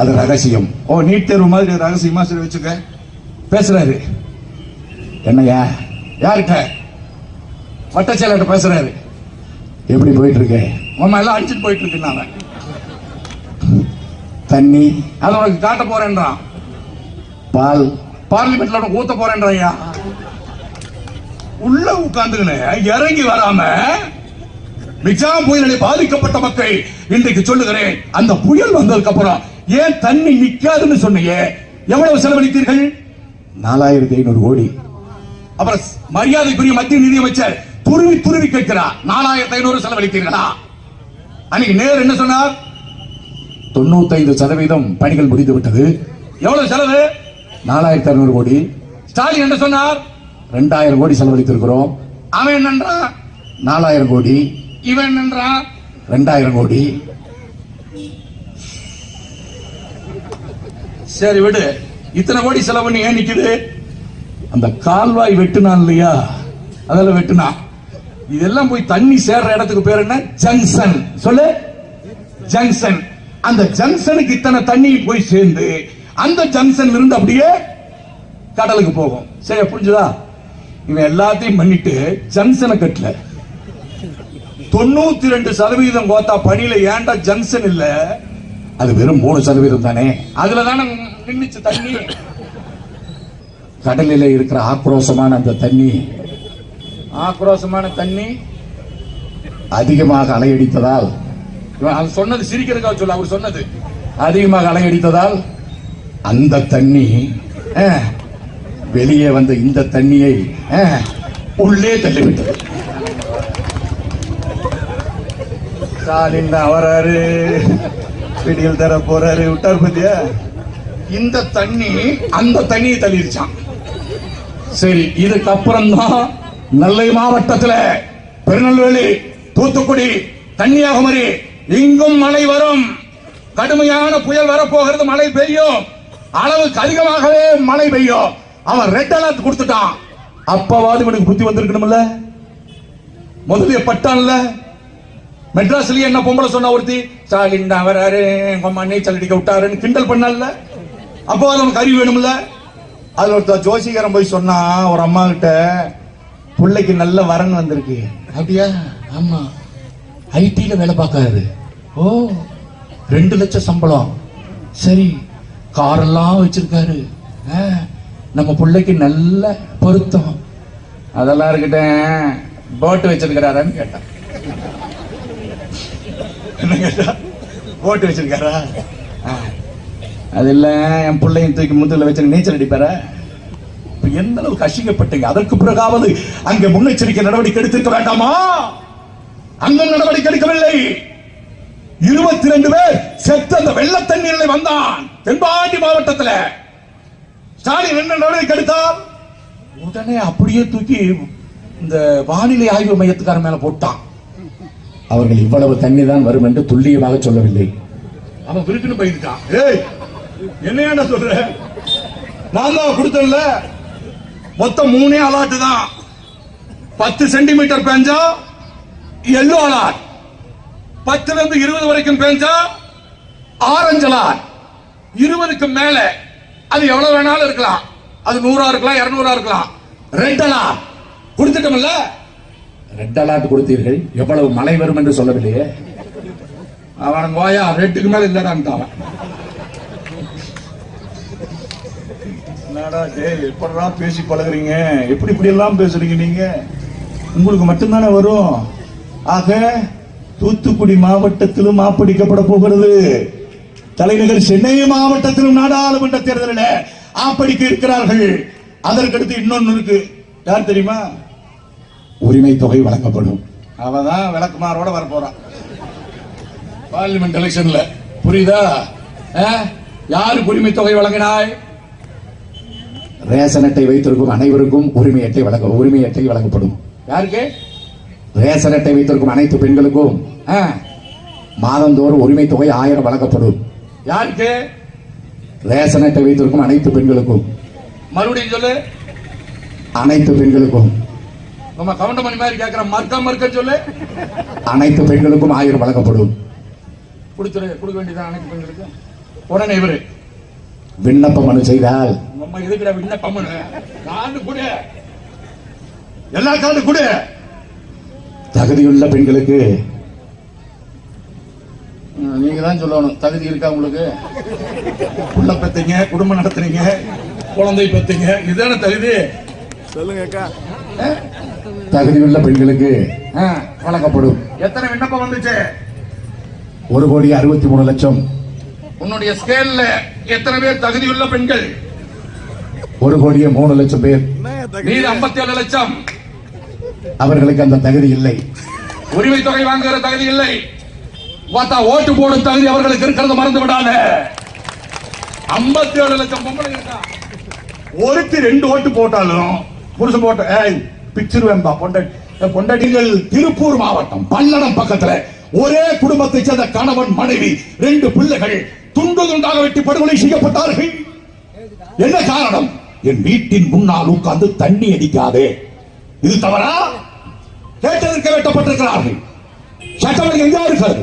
அது ரகசியம். ஓ நீட் தேர்வு மாதிரி ரகசியமா சரி வச்சுக்க. பேசுறாரு. என்னய்யா? யார்கிட்ட? வட்டச்செயலர்கிட்ட பேசுறாரு. எப்படி போயிட்டு இருக்கு உமா எல்லாம் அடிச்சுட்டு போயிட்டு இருக்கு நான். தண்ணி. அதை உனக்கு காட்ட போறேன்றான். பால். பார்லிமெண்ட்ல உனக்கு ஊத்த போறேன்றான் ஐயா உள்ள உட்கார்ந்துக்கினு இறங்கி வராம மிக்ஜாம் புயலில் பாதிக்கப்பட்ட மக்கள் இன்றைக்கு சொல்லுகிறேன் அந்த புயல் வந்ததுக்கு அப்புறம் ஏன் தண்ணி நிக்காதுன்னு சொன்னீங்க எவ்வளவு செலவழித்தீர்கள்? நாலாயிரத்தி ஐநூறு கோடி. அப்புறம் மரியாதைக்குரிய மத்திய நிதியமைச்சர் துருவி துருவி கேட்கிறார் நாலாயிரத்தி ஐநூறு செலவழித்தீர்களா? அன்னைக்கு நேர் என்ன சொன்னார்? தொண்ணூத்தைந்து சதவீதம் பணிகள் முடிந்து விட்டது. எவ்வளவு செலவு? நாலாயிரத்தி அறுநூறு கோடி. ஸ்டாலின் என்ன சொன்னார்? ரெண்டாயிரம் கோடி செலவழித்திருக்கிறோம். அவன் என்னன்றான்? நாலாயிரம் கோடி. இவன் என்னன்றான்? ரெண்டாயிரம் கோடி. சரி விடு. இத்தனை கோடி செலவு பண்ணி ஏன் நிக்குது? அந்த கால்வாய் வெட்டுனான் இல்லையா? அதெல்லாம் வெட்டுனான். இதெல்லாம் போய் தண்ணி சேர்ற இடத்துக்கு பேர் என்ன? ஜங்ஷன். சொல்லு. ஜங்ஷன். அந்த ஜங்ஷனுக்கு இத்தனை தண்ணி போய் சேர்ந்து அந்த ஜங்ஷன் இருந்து அப்படியே கடலுக்கு போகும். சரி புரிஞ்சுதா? இவன் எல்லாத்தையும் பண்ணிட்டு ஜங்ஷனை கட்டல. தொண்ணூத்தி ரெண்டு சதவீதம் கோத்தா பணியில ஏன்டா ஜங்ஷன் இல்லை? அது வெறும் மூணு சதவீதம் தானே? அதுல தானே நின்னுச்சு தண்ணி. கடலில இருக்கிற ஆக்ரோஷமான அந்த தண்ணி ஆக்ரோஷமான தண்ணி. அதிகமாக அலையடித்ததால் அது சொன்னது சிரிக்கிறதுக்காக சொல்ல அவர் சொன்னது. அதிகமாக அலையடித்ததால் அந்த தண்ணி வெளியே வந்த இந்த தண்ணியை உள்ளே தள்ளிவிட்டது. ஸ்டாலின் தான் வராரு தர போறாரு விட்டார் பத்தியா? இந்த தண்ணி அந்த தண்ணியை தள்ளிருச்சான் சரி இதுக்கப்புறம் தான் நெல்லை மாவட்டத்துல திருநெல்வேலி தூத்துக்குடி கன்னியாகுமரி இங்கும் மழை வரும். கடுமையான புயல் வரப்போகிறது மழை பெய்யும். அளவுக்கு அதிகமாகவே மழை பெய்யும். அவன் ரெட் அலர்ட் கொடுத்துட்டான். அப்பவாது இவனுக்கு புத்தி வந்திருக்கணும்ல? முதலிய பட்டான்ல? மெட்ராஸ்லயே என்ன பொம்பளை சொன்னா ஒருத்தி? ஸ்டாலின் தான் வராரு எங்க அம்மா நீச்சல் அடிக்க விட்டாருன்னு கிண்டல் பண்ணல அப்போ நமக்கு அறிவு வேணும்ல? அதுல ஒருத்தர் ஜோசிகரம் போய் சொன்னா ஒரு அம்மா கிட்ட பிள்ளைக்கு நல்ல வரன் வந்திருக்கு. அப்படியா? ஆமா. ஐடியில வேலை பார்க்காரு ஓ ரெண்டு லட்சம் சம்பளம். சரி காரெல்லாம் வச்சிருக்காரு. ஆ, நம்ம பிள்ளைக்கு நல்ல பொருத்தம். அதெல்லாம் இருக்கட்டும். போட்டு வச்சிருக்கிறாரான்னு கேட்டான். என்ன கேட்டா போட்டு வச்சிருக்காரா. அது இல்ல என் பிள்ளையும் தூக்கி முதுகுல வச்சு நீச்சல் அடிப்பாரா? இப்ப எந்த அளவுக்கு அசிங்கப்பட்டீங்க? அதற்கு பிறகாவது அங்க முன்னெச்சரிக்கை நடவடிக்கை எடுத்திருக்க வேண்டாமா? அங்க நடவடிக்கை எடுக்கவில்லை. இருபத்தி ரெண்டு பேர் செத்து அந்த வெள்ள தண்ணீரில் வந்தான். தென்பாண்டி மாவட்டத்துல. ஸ்டாலின் என்ன நடவடிக்கை எடுத்தார்? உடனே அப்படியே தூக்கி இந்த வானிலை ஆய்வு மையத்துக்கார மேல போட்டான். அவர்கள் இவ்வளவு தண்ணி தான் வரும் என்று துல்லியமாக சொல்லவில்லை. அவன் விருக்குன்னு பயந்துட்டான் ஏய் என்னையாண்டா சொல்ற? நான் தான் கொடுத்தேன்ல. மொத்தம் மூணே அலாட்டு தான். பத்து சென்டிமீட்டர் பெஞ்சா எல்லோ அலாட். பத்துல இருந்து இருபது வரைக்கும் பெஞ்சா ஆரஞ்சு அலாட். இருபதுக்கு மேல அது எவ்வளவு வேணாலும் இருக்கலாம். அது நூறா இருக்கலாம் இருநூறா இருக்கலாம். Red alert. கொடுத்துட்டோம்ல? ரெட் அலர்ட் கொடுத்தீர்கள். எவ்வளவு மழை வரும் என்று சொல்லவில்லையே. அவன் கோயா ரெட்டுக்கு மேல இல்லடான்ட்டு அவன். என்னடா டேய் எப்படா பேசி பழகுறீங்க? எப்படி இப்படி எல்லாம் பேசுறீங்க நீங்க? உங்களுக்கு மட்டும்தானே வரும். ஆக தூத்துக்குடி மாவட்டத்திலும் ஆப்படிக்கப்பட போகிறது. தலைநகர் சென்னை மாவட்டத்திலும் நாடாளுமன்ற தேர்தலில் ஆப்படிக்க இருக்கிறார்கள். அதற்கடுத்து இன்னொன்னு இருக்கு. யார் தெரியுமா? உரிமை தொகை வழங்கப்படும். அவதான் விளக்குமாரோட வர போறான் பார்லிமெண்ட் எலெக்ஷன்ல புரியுதா? யாருக்கு உரிமை தொகை வழங்கினாய்? ரேஷன் அட்டை வைத்திருக்கும் அனைவருக்கும் உரிமை அட்டை வழங்க உரிமை அட்டை வழங்கப்படும். யாருக்கு? ரேஷன் அட்டை வைத்திருக்கும் அனைத்து பெண்களுக்கும் மாதந்தோறும் உரிமை தொகை ஆயிரம் வழங்கப்படும். யாருக்கு? ரேஷன் அட்டை வைத்திருக்கும் அனைத்து பெண்களுக்கும். மறுபடியும் சொல்லு. அனைத்து பெண்களுக்கும். நம்ம கவுண்டமணி மாதிரி கேட்கிற மர்க்க மர்க்க சொல்லு. அனைத்து பெண்களுக்கும் ஆயிரம் வழங்கப்படும். கொடுத்துரு கொடுக்க வேண்டியதான் அனைத்து பெண்களுக்கும் உடனே இவரு விண்ணப்ப மனு செய்தால் நம்ம எதுக்குடா விண்ணப்பம் காண்டு கொடு. எல்லா காண்டு கொடு. தகுதியுள்ள பெண்களுக்கு நீங்க தான் சொல்லணும். தகுதி இருக்கா உங்களுக்கு? புள்ள பெத்தீங்க குடும்பம் நடத்துறீங்க குழந்தை பெத்தீங்க இதுதானே தகுதி? தகுதியுள்ள பெண்களுக்கு வழங்கப்படும். எத்தனை விண்ணப்பம் வந்துச்சு? ஒரு கோடி அறுபத்தி மூணு லட்சம். உன்னுடைய ஸ்கேல்ல எத்தனை பேர் தகுதியுள்ள பெண்கள்? ஒரு கோடியே மூணு லட்சம் பேர். மீது ஐம்பத்தி ஏழு லட்சம். அவர்களுக்கு அந்த தகுதி இல்லை. உரிமை தொகை வாங்குகிற தகுதி இல்லை. பார்த்தா ஓட்டு போடும் தகுதி அவர்களுக்கு இருக்கிறது மறந்து விடாத. ஐம்பத்தி ஏழு லட்சம் பொம்பளை இருக்கா? ஒருத்தி ரெண்டு ஓட்டு போட்டாலும் புருஷன் போட்ட பிச்சிருவேன்பா பொண்டாட்டி பொண்டாட்டிகள் திருப்பூர் மாவட்டம் பல்லடம் பக்கத்துல ஒரே குடும்பத்தை சேர்ந்த கணவன் மனைவி ரெண்டு பிள்ளைகள் துண்டு துண்டாக வெட்டி படுகொலை செய்யப்பட்டார்கள். என்ன காரணம்? என் வீட்டின் முன்னால் உட்கார்ந்து தண்ணி அடிக்காதே. இது தவறா? கேட்டதற்கு வெட்டப்பட்டிருக்கிறார்கள். சட்டமன்றம் எங்க இருக்கிறது?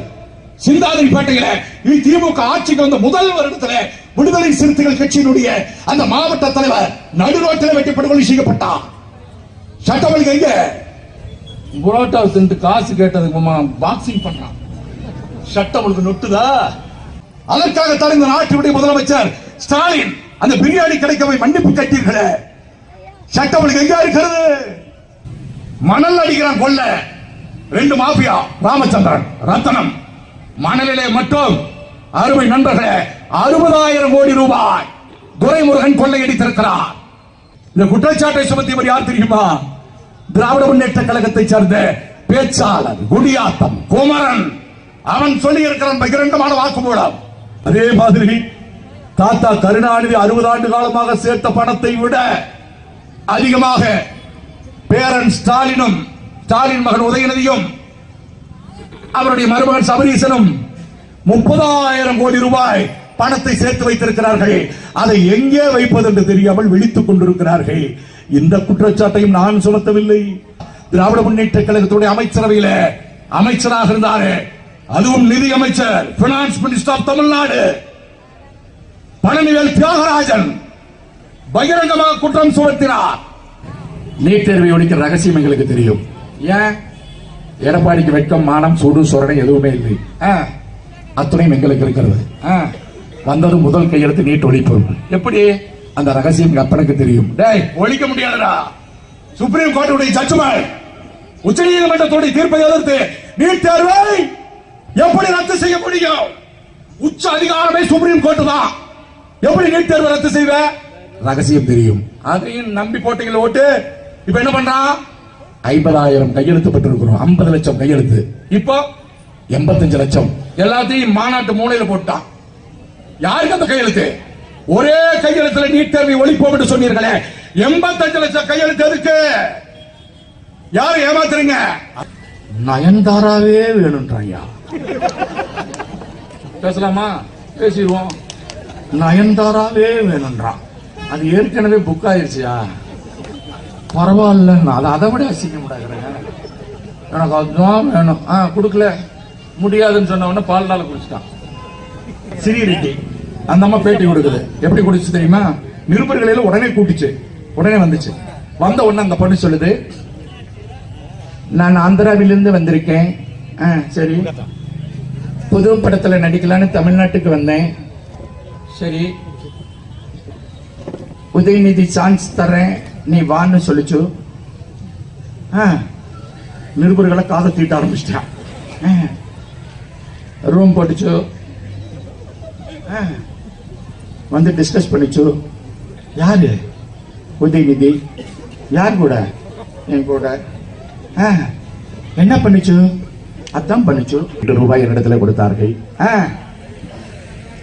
சிந்தாதிரி பேட்டையில இது திமுக ஆட்சிக்கு வந்த முதல் வருடத்துல விடுதலை சிறுத்தைகள் கட்சியினுடைய அந்த மாவட்ட தலைவர் நடுரோட்டில் வெட்டி படுகொலை செய்யப்பட்டார். சட்டமன்றம் எங்க? புரோட்டா தின்ட்டு காசு கேட்டதுக்கு பாக்ஸிங் பண்றான். சட்டம் நொட்டுதா? அதற்காக தான் இந்த நாட்டினுடைய முதலமைச்சர் ஸ்டாலின். அந்த பிரியாணி கிடைக்கவை மன்னிப்பு கட்டீர்களே. சட்டம் எங்க இருக்கிறது? மணல் அடிக்கிறான் கொல்ல ரெண்டு மாபியா ராமச்சந்திரன். ரத்தனம். மணலிலே மட்டும் அருமை நண்பர்களே அறுபதாயிரம் கோடி ரூபாய் துரைமுருகன் கொள்ளையடித்திருக்கிறார். இந்த குற்றச்சாட்டை சுமத்தியவர் யார் தெரியுமா? திராவிட முன்னேற்ற கழகத்தை சேர்ந்த பேச்சாளர் குடியாத்தம் குமரன் அவன் சொல்லி இருக்கிறான் வாக்கு மூலம் அதே மாதிரி தாத்தா கருணாநிதி அறுபது ஆண்டு காலமாக சேர்த்த பணத்தை விட அதிகமாக பேரன் ஸ்டாலினும் ஸ்டாலின் மகன் உதயநிதியும் அவருடைய மருமகன் சபரீசனும் முப்பதாயிரம் கோடி ரூபாய் பணத்தை சேர்த்து வைத்திருக்கிறார்கள். அதை எங்கே வைப்பது என்று தெரியாமல் விழித்துக் கொண்டிருக்கிறார்கள். இந்த குற்றச்சாட்டையும் நான் சுமத்தவில்லை. திராவிட முன்னேற்ற கழகத்துடைய அமைச்சரவையில அமைச்சராக இருந்தாரு. அதுவும் நிதி அமைச்சர் finance minister of Tamil Nadu. Palanivel Thiagarajan பகிரங்கமாக குற்றம் சுமத்தினார். நீட் தேர்வை ஒழிக்கிற ரகசியம் எங்களுக்கு தெரியும். ஏன்? எடப்பாடிக்கு வெட்கம் மானம் சூடு சொரணை எதுவுமே இல்லை. ஆ, அத்துணையும் எங்களுக்கு இருக்கிறது. ஆ, வந்தது முதல் கையெழுத்து நீட் ஒழிப்பு. எப்படி? அந்த ரகசியம் எங்க அப்பனுக்கு தெரியும். டேய் ஒழிக்க முடியாதுடா. சுப்ரீம் கோர்ட்டுடைய ஜட்ஜ்மெண்ட் உச்ச நீதிமன்றத்துடைய தீர்ப்பை எதிர்த்து நீட் தேர்வை எப்படி ரத்து செய்ய முடியும்? உச்ச அதிகாரமே சுப்ரீம் கோர்ட் தான். எப்படி நீட் தேர்வை ரத்து செய்வ? ரகசியம் தெரியும். அதையும் நம்பி போட்டீங்களா ஓட்டு. இப்ப என்ன பண்றான்? ஐம்பதாயிரம் கையெழுத்து பெற்றிருக்கிறோம். ஐம்பது லட்சம் கையெழுத்து. இப்போ? எண்பத்தஞ்சு லட்சம். எல்லாத்தையும் மாநாட்டு மூலையில போட்டான். யாருக்கு அந்த கையெழுத்து? ஒரே கையெழுத்துல நீட் தேர்வை ஒழிப்போம் என்று சொன்னீர்களே. எண்பத்தஞ்சு லட்சம் கையெழுத்து எதுக்கு? யாரு ஏமாத்துறீங்க? நயன்தாராவே வேணும்ன்றாயா பேசலாமா? பேசிடுவோம். நயன்தாராவே வேணும்ன்றான். அது ஏற்கனவே புக் ஆயிருச்சியா? பரவாயில்ல நான் அதை அதை விட அசிங்கப்படாகிறேன் எனக்கு அதுதான் வேணும். ஆ கொடுக்கல. முடியாதுன்னு சொன்ன உடனே பால்டால குடிச்சிட்டான். சிறியரிட்டி அந்த அம்மா பேட்டி கொடுக்குது. எப்படி குடிச்சு தெரியுமா? நிருபர்களையில உடனே கூட்டிச்சு உடனே வந்துச்சு. வந்த உடனே அந்த பொண்ணு சொல்லுது நான் ஆந்திராவிலிருந்து வந்திருக்கேன். ஆ சரி. புது படத்துல நடிக்கலான்னு தமிழ்நாட்டுக்கு வந்தேன். சரி. உதயநிதி சான்ஸ் தரேன் நீ வான்னு சொல்லிச்சு. ஆ, நிருபர்களை காதை தீட்ட ஆரம்பிச்சிட்டான். ரூம் போட்டுச்சு. வந்து டிஸ்கஸ் பண்ணிச்சு. யாரு? உதயநிதி. யார் கூட? என் கூட. என்ன பண்ணிச்சு? அதான் பண்ணிச்சு. ரெண்டு ரூபாய் என்னிடத்துல கொடுத்தார்கள். ஆ,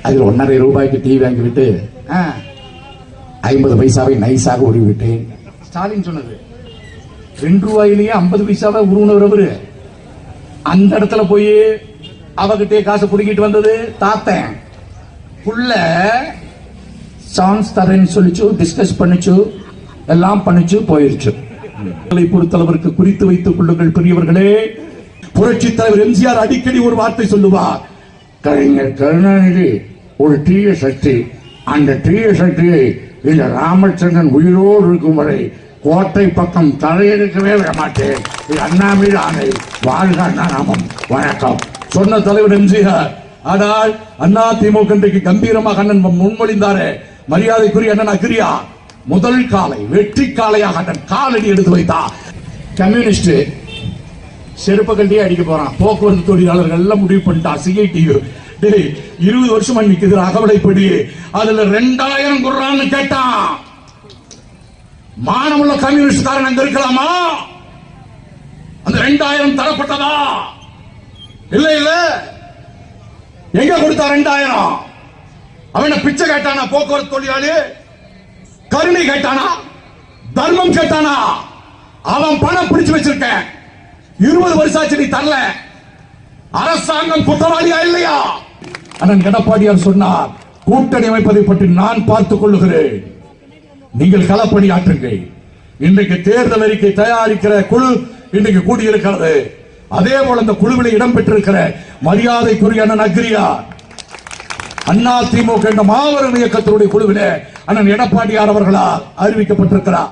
அதில் ஒன்றரை ரூபாய்க்கு டீ வாங்கிவிட்டு ஆ, ஐம்பது பைசாவை நைஸாக உருவிட்டேன் ஸ்டாலின் சொன்னது. ரெண்டு ரூபாயிலேயே ஐம்பது பைசாவை உருவினவர் அவரு. அந்த இடத்துல போய் அவகிட்டே காசு பிடிக்கிட்டு வந்தது தாத்தேன். புள்ள சான்ஸ் தரேன்னு சொல்லிச்சு டிஸ்கஸ் பண்ணிச்சு எல்லாம் பண்ணிச்சு போயிருச்சு. பொறுத்தளவிற்கு குறித்து வைத்துக் கொள்ளுங்கள் பெரியவர்களே. புரட்சி தலைவர் எம்ஜிஆர் அடிக்கடி ஒரு வார்த்தை சொல்லுவார். கலைஞர் கருணாநிதி ஒரு தீய சக்தி. அந்த தீய சக்தியை இந்த ராமச்சந்திரன் உயிரோடு இருக்கும் வரை கோட்டை பக்கம் தலையெடுக்கவே விட மாட்டேன். இது அண்ணா ஆணை வாழ்க அண்ணா நாமம். வணக்கம். சொன்ன தலைவர் எம்ஜிஆர் ஆனால் அண்ணா திமுக இன்றைக்கு கம்பீரமாக அண்ணன் முன்மொழிந்தாரே. மரியாதைக்குரிய அண்ணன் அக்ரியா முதல் காலை வெற்றி காலையாக அண்ணன் காலடி எடுத்து வைத்தார். கம்யூனிஸ்ட் செருப்ப கண்டியே அடிக்க போறான். போக்குவரத்து தொழிலாளர்கள் எல்லாம் முடிவு பண்ணிட்டா சிஐடியு டேய் இருபது வருஷமா நிக்குது அகவலைப்படி அதுல ரெண்டாயிரம் குர்றான்னு கேட்டான். மானமுள்ள கம்யூனிஸ்ட்காரன் அங்க இருக்கலாமா? அந்த ரெண்டாயிரம் தரப்பட்டதா? இல்ல இல்ல. எங்க கொடுத்தா ரெண்டாயிரம்? அவன பிச்சை கேட்டானா போக்குவரத்து தொழிலாளி? கருணை கேட்டானா? தர்மம் கேட்டானா? அவன் பணம் பிடிச்சு வச்சிருக்கேன். இருபது வருஷம் ஆச்சு நீ தரல. அரசாங்கம் குற்றவாளியா இல்லையா? அண்ணன் எடப்பாடியார் சொன்னார் கூட்டணி அமைப்பதை பற்றி நான் பார்த்துக் கொள்ளுகிறேன். நீங்கள் களப்பணி ஆற்றுங்கள். இன்றைக்கு தேர்தல் அறிக்கை தயாரிக்கிற குழு இன்றைக்கு கூடியிருக்கிறது. அதே போல அந்த குழுவில் இடம்பெற்றிருக்கிற மரியாதைக்குரிய அண்ணன் அக்ரியா அண்ணா திமுக என்ற மாபெரும் இயக்கத்தினுடைய குழுவிலே அண்ணன் எடப்பாடியார் அவர்களால் அறிவிக்கப்பட்டிருக்கிறார்.